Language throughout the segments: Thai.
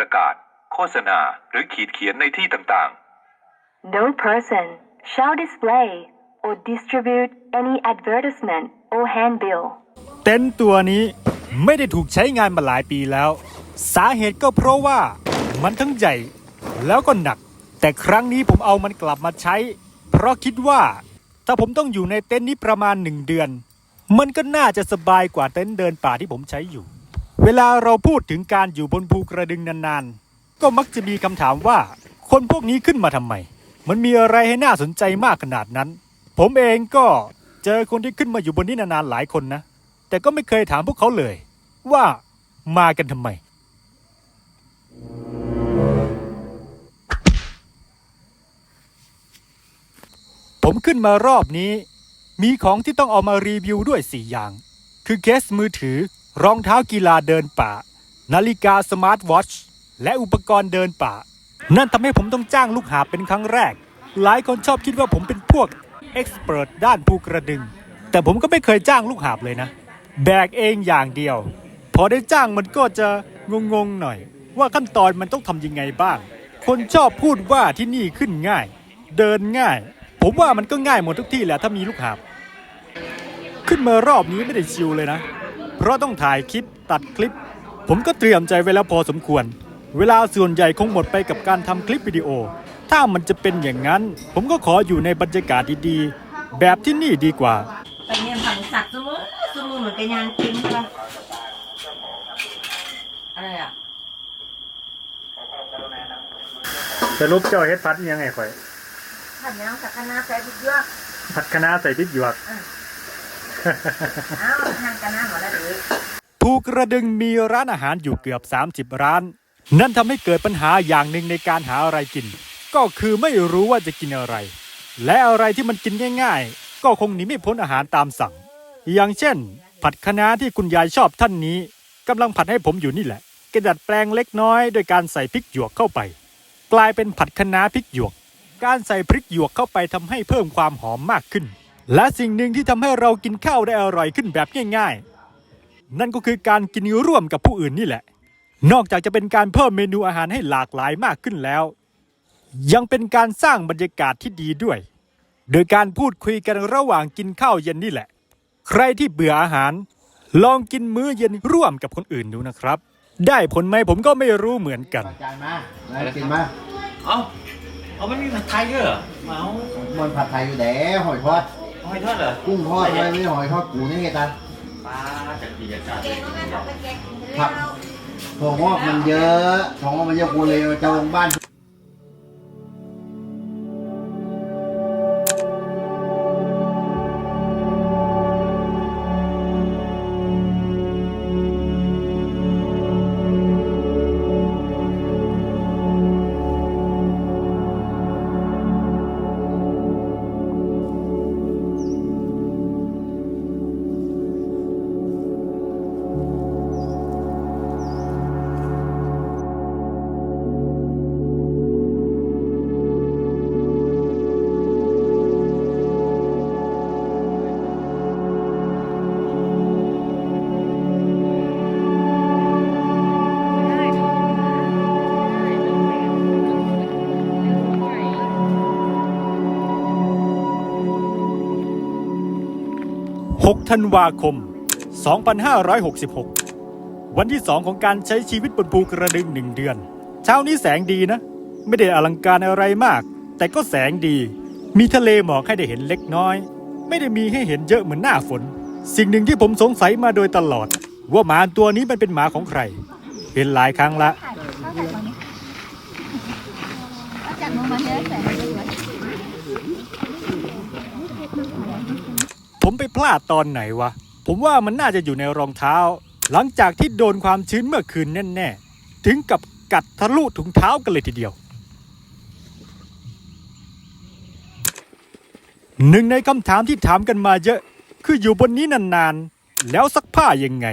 ประกาศ โฆษณา หรือขีดเขียนในที่ต่างๆ No person shall display or distribute any advertisement or handbill เต็นท์ตัวนี้ไม่ได้ถูกใช้งานมาหลายปีแล้ว สาเหตุก็เพราะว่ามันทั้งใหญ่แล้วก็หนัก แต่ครั้งนี้ผมเอามันกลับมาใช้ เพราะคิดว่าถ้าผมต้องอยู่ในเต็นท์นี้ประมาณหนึ่งเดือน มันก็น่าจะสบายกว่าเต็นท์เดินป่าที่ผมใช้อยู่ เวลาเราพูดถึงการอยู่บนภูกระดึงนานๆ ก็มักจะมีคำถามว่า คนพวกนี้ขึ้นมาทำไม มันมีอะไรให้น่าสนใจมากขนาดนั้น ผมเองก็เจอคนที่ขึ้นมาอยู่บนนี้นานๆหลายคนนะ แต่ก็ไม่เคยถามพวกเขาเลย ว่ามากันทำไม ผมขึ้นมารอบนี้ มีของที่ต้องเอามารีวิวด้วย 4 อย่าง คือเคสมือถือ รองเท้ากีฬาเดินป่า นาฬิกาสมาร์ทวอชและอุปกรณ์เดินป่า นั่นทำให้ผมต้องจ้างลูกหาเป็นครั้งแรก หลายคนชอบคิดว่าผมเป็นพวกเอ็กซ์เพรสด้านภูกระดึง แต่ผมก็ไม่เคยจ้างลูกหาบเลยนะ แบกเองอย่างเดียว พอได้จ้างมันก็จะงงๆหน่อย ว่าขั้นตอนมันต้องทำยังไงบ้าง คนชอบพูดว่าที่นี่ขึ้นง่าย เดินง่าย ผมว่ามันก็ง่ายหมดทุกที่แหละถ้ามีลูกหาบ ขึ้นมารอบนี้ไม่ได้ชิวเลยนะ เพราะต้องถ่ายคลิปตัดคลิป ผมก็เตรียมใจไว้แล้วพอสมควร เวลาส่วนใหญ่คงหมดไปกับการทำคลิปวิดีโอ ถ้ามันจะเป็นอย่างนั้น ผมก็ขออยู่ในบรรยากาศดีๆ แบบที่นี่ดีกว่า ไปเนี่ยผังสักสมือสมือเหมือนกันยางกินใช่ปะอะไรอะสรุปเจ้าเฮ็ดพัดยังไงข่อย ผัดยางสักคณะใส่พริกเยอะผัดคะน้าใส่พริกหยวกอ้าวทานกันหน้าหมดแล้วหรือภูกระดึงมีร้านอาหารอยู่เกือบ 30 ร้าน นั่นทำให้เกิดปัญหาอย่างหนึ่งในการหาอะไรกิน ก็คือไม่รู้ว่าจะกินอะไร และอะไรที่มันกินง่ายๆ ก็คงหนีไม่พ้นอาหารตามสั่ง อย่างเช่น ผัดคะน้าที่คุณยายชอบท่านนี้กำลังผัดให้ผมอยู่นี่แหละกระดัดแปลงเล็กน้อยโดยการใส่พริกหยวกเข้าไป กลายเป็นผัดคะน้าพริกหยวก การใส่พริกหยวกเข้าไปทำให้เพิ่มความหอมมากขึ้น และสิ่งหนึ่งที่ทำให้เรากินข้าวได้อร่อยขึ้นแบบง่ายๆ นั่นก็คือการกินร่วมกับผู้อื่นนี่แหละ นอกจากจะเป็นการเพิ่มเมนูอาหารให้หลากหลายมากขึ้นแล้ว ยังเป็นการสร้างบรรยากาศที่ดีด้วย โดยการพูดคุยกันระหว่างกินข้าวเย็นนี่แหละ ใครที่เบื่ออาหาร ลองกินมื้อเย็นร่วมกับคนอื่นดูนะครับ ได้ผลไหมผมก็ไม่รู้เหมือนกัน จานมาแล้วกินมาเอาเอามันมีผัดไทยด้วยเหรอเอามันผัดไทยอยู่แดหอยทอด หอยทอดเหรอกุ้งทอดอะไรไม่หอยทอดกูนี่ไงตาปลาจากปีจากาศผักถั่วงอกมันเยอะถั่วงอกมันเยอะกูเลยจะลงบ้าน 6 ธันวาคม 2566 วันที่ 2 ของการใช้ชีวิตบนภูกระดึงหนึ่งเดือน เช้านี้แสงดีนะ ไม่ได้อลังการอะไรมาก แต่ก็แสงดี มีทะเลหมอกให้ได้เห็นเล็กน้อย ไม่ได้มีให้เห็นเยอะเหมือนหน้าฝน สิ่งหนึ่งที่ผมสงสัยมาโดยตลอด ว่าหมาตัวนี้มันเป็นหมาของใคร เห็นหลายครั้งละ จากมึงมาเทสแต่ไม่ได้ด้วย ผมไปพลาดตอนไหนวะ ผมว่ามันน่าจะอยู่ในรองเท้า หลังจากที่โดนความชื้นเมื่อคืนแน่ๆ ถึงกับกัดทะลุถุงเท้ากันเลยทีเดียว หนึ่งในคำถามที่ถามกันมาเยอะ คืออยู่บนนี้นานๆ แล้วซักผ้ายังไง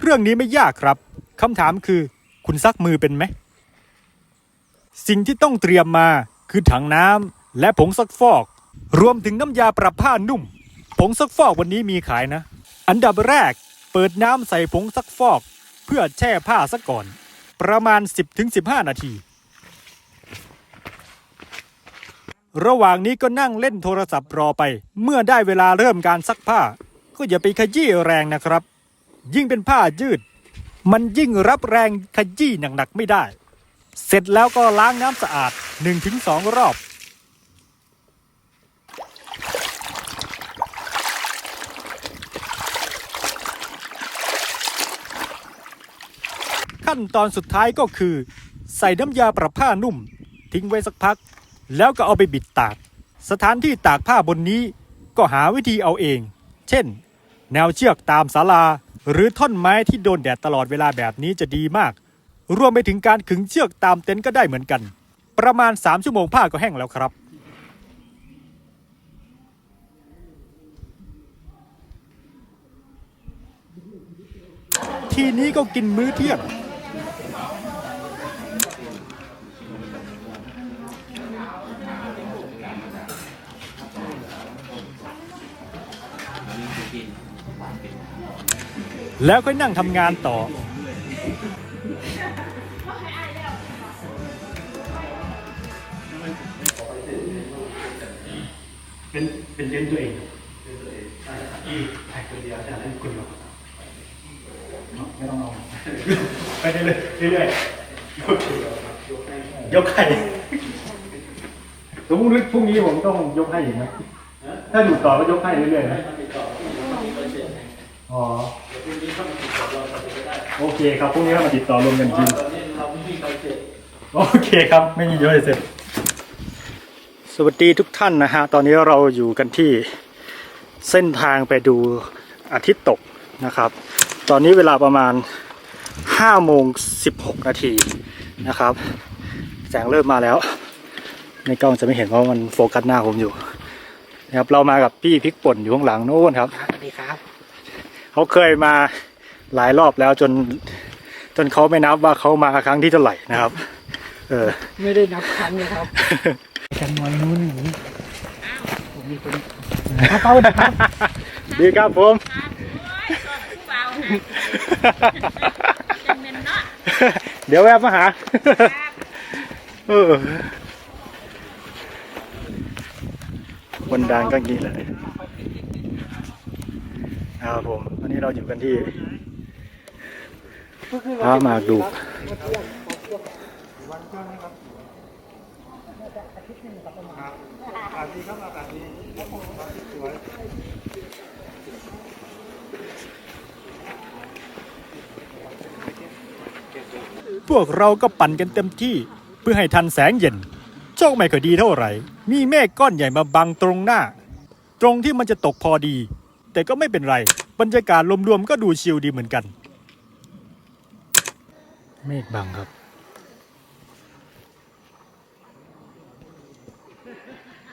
เรื่องนี้ไม่ยากครับคำถามคือ คุณซักมือเป็นไหม สิ่งที่ต้องเตรียมมาคือถังน้ำและผงซักฟอก รวมถึงน้ำยาปรับผ้านุ่ม ผงซักฟอกวันนี้มีขายนะ อันดับแรกเปิดน้ำใส่ผงซักฟอก เพื่อแช่ผ้าซะก่อน ประมาณ 10-15 นาที ระหว่างนี้ก็นั่งเล่นโทรศัพท์รอไป เมื่อได้เวลาเริ่มการซักผ้า ก็อย่าไปขยี้แรงนะครับ ยิ่งเป็นผ้ายืด มันยิ่งรับแรงขยี้หนักๆไม่ได้ เสร็จแล้วก็ล้างน้ำสะอาด 1-2 รอบ ขั้นตอนสุดท้ายก็คือ ใส่น้ำยาปรับผ้านุ่ม ทิ้งไว้สักพัก แล้วก็เอาไปบิดตาก สถานที่ตากผ้าบนนี้ก็หาวิธีเอาเอง เช่น แนวเชือกตามศาลา หรือท่อนไม้ที่โดนแดดตลอดเวลาแบบนี้จะดีมาก รวมไปถึงการขึงเชือกตามเต็นท์ก็ได้เหมือนกัน ประมาณ 3 ชั่วโมงผ้าก็แห้งแล้วครับทีนี้ก็กินมื้อเที่ยง แล้วค่อยนั่งทำงานต่อ เป็นเป็นเล่นตัวเองอีแท็กตัวเดียวแต่เล่นคนเดียวไม่ต้องลองไปเรื่อยๆเรื่อยๆยกไข่สมมติพรุ่งนี้ผมต้องยกให้อีกไหมถ้าอยู่ต่อก็ยกให้เรื่อยๆนะ อ๋อโอเคครับพรุ่งนี้ก็มาติดต่อรวมกันจริงโอเคครับไม่มีเยอะเลยเสร็จสวัสดีทุกท่านนะฮะตอนนี้เราอยู่กันที่เส้นทางไปดูอาทิตย์ตกนะครับ ตอนนี้เวลาประมาณ5โมง16นาทีนะครับแสงเริ่มมาแล้ว ในกล้องจะไม่เห็นเพราะมันโฟกัสหน้าผมอยู่นะครับเรามากับพี่พริกป่นอยู่ข้างหลังโน้นครับ สวัสดีครับ เขาเคยมาหลายรอบแล้วจน จนเขาไม่นับว่าเขามาครั้งที่เท่าไหร่นะครับ เออ ไม่ได้นับครั้งเลยครับกันนอนนู้นอย่างนี้ผมมีคนครับเอาครับดีครับผมเดี๋ยวแวะมาหาเออวันดานก็งี้เลยครับผม อันนี้เราอยู่กันที่พระหมากดูกพวกเราก็ปั่นกันเต็มที่เพื่อให้ทันแสงเย็น โชคไม่ค่อยดีเท่าไหร่ มีเมฆก้อนใหญ่มาบังตรงหน้า ตรงที่มันจะตกพอดี แต่ก็ไม่เป็นไร บรรยากาศรวมๆก็ดูชิลดีเหมือนกัน เมฆบังครับ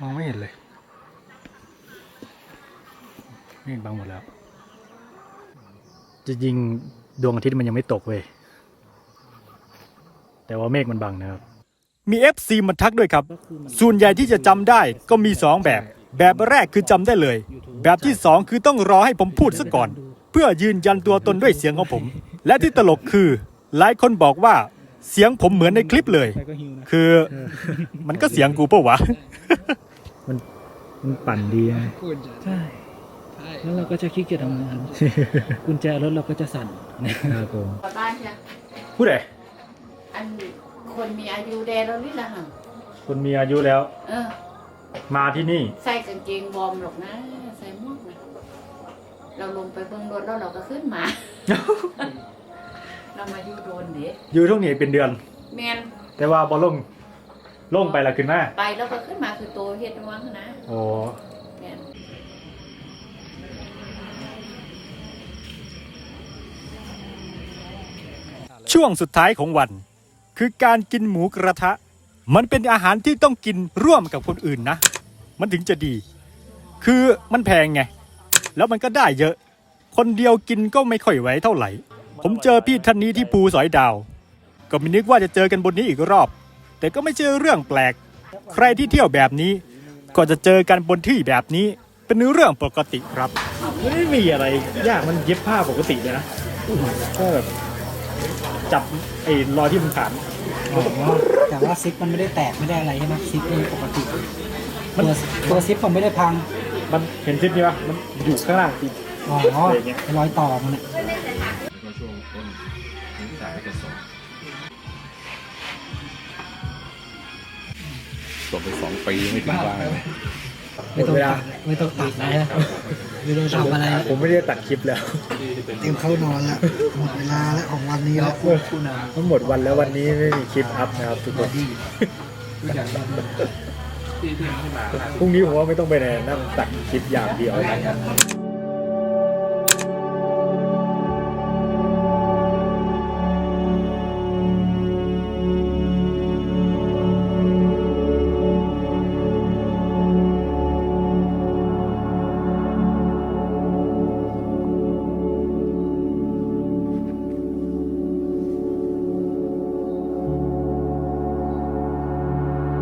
มองไม่เห็นเลย เมฆบังหมดแล้ว จะยิงดวงอาทิตย์มันยังไม่ตกเว้ย แต่ว่าเมฆมันบังนะครับ มี FC มาทักด้วยครับ ส่วนใหญ่ที่จะจำได้ก็มี 2 แบบ แบบแรกคือจำได้เลย แบบที่2คือต้องรอให้ผมพูดซะก่อน เพื่อยืนยันตัวตนด้วยเสียงของผม และที่ตลกคือ หลายคนบอกว่าเสียงผมเหมือนในคลิปเลย คือมันก็เสียงกูปะวะมันปั่นดีนะ ใช่แล้วเราก็จะขี้เกียจทำงานกุญแจรถเราก็จะสั่นครับผมบ้านใช่ผู้ใดอันคนมีอายุแดแล้วนี่ละหังคนมีอายุแล้ว เออ มาที่นี่ ใส่กางเกงวอร์มหรอกนะ ใส่หมวกนะเราลงไปเบื้องรถแล้วเราก็ขึ้นมา เรามาอยู่โดนเด็อยู่ท่งนี้เป็นเดือน แมนแต่ว่าบอลงลงไปละขึ้นมาไปแล้วก็ขึ้นมาคือโตเฮ็ดวังนะโอ้แมนช่วงสุดท้ายของวัน คือการกินหมูกระทะ มันเป็นอาหารที่ต้องกินร่วมกับคนอื่นนะ มันถึงจะดี คือมันแพงไง แล้วมันก็ได้เยอะ คนเดียวกินก็ไม่ค่อยไหวเท่าไหร่ ผมเจอพี่ท่านนี้ที่ภูสอยดาว ก็ไม่นึกว่าจะเจอกันบนนี้อีกรอบ แต่ก็ไม่ใช่เรื่องแปลก ใครที่เที่ยวแบบนี้ ก็จะเจอกันบนที่แบบนี้ เป็นเรื่องปกติครับ ไม่มีอะไร ยากมันเย็บผ้าปกติเลยนะก็แบบจับไอ้รอยที่มันขาด อ๋อแต่ว่าซิปมันไม่ได้แตกไม่ได้อะไรใช่ไหมซิปมันปกติตัวตัวซิปผมไม่ได้พังมันเห็นซิปนี่ปะมันอยู่ข้างล่างติดอ๋ออย่างเงี้ยรอยต่อมันอะแล้วก็ช่วงต้นถึงสายจะส่งส่งไปสองปีไม่ถึงบ้าน ไม่ต้องตัดไม่ต้องตัดนะฮะไม่ต้องทำอะไรแล้วผมไม่ได้ตัดคลิปแล้ว เตรียมเข้านอนแล้วหมดเวลาแล้วของวันนี้แล้วมันหมดวันแล้ววันนี้ไม่มีคลิปอัพนะครับทุกคนพรุ่งนี้ผมว่าไม่ต้องไปไหนนั่งตัดคลิปอย่างเดียวนะครับ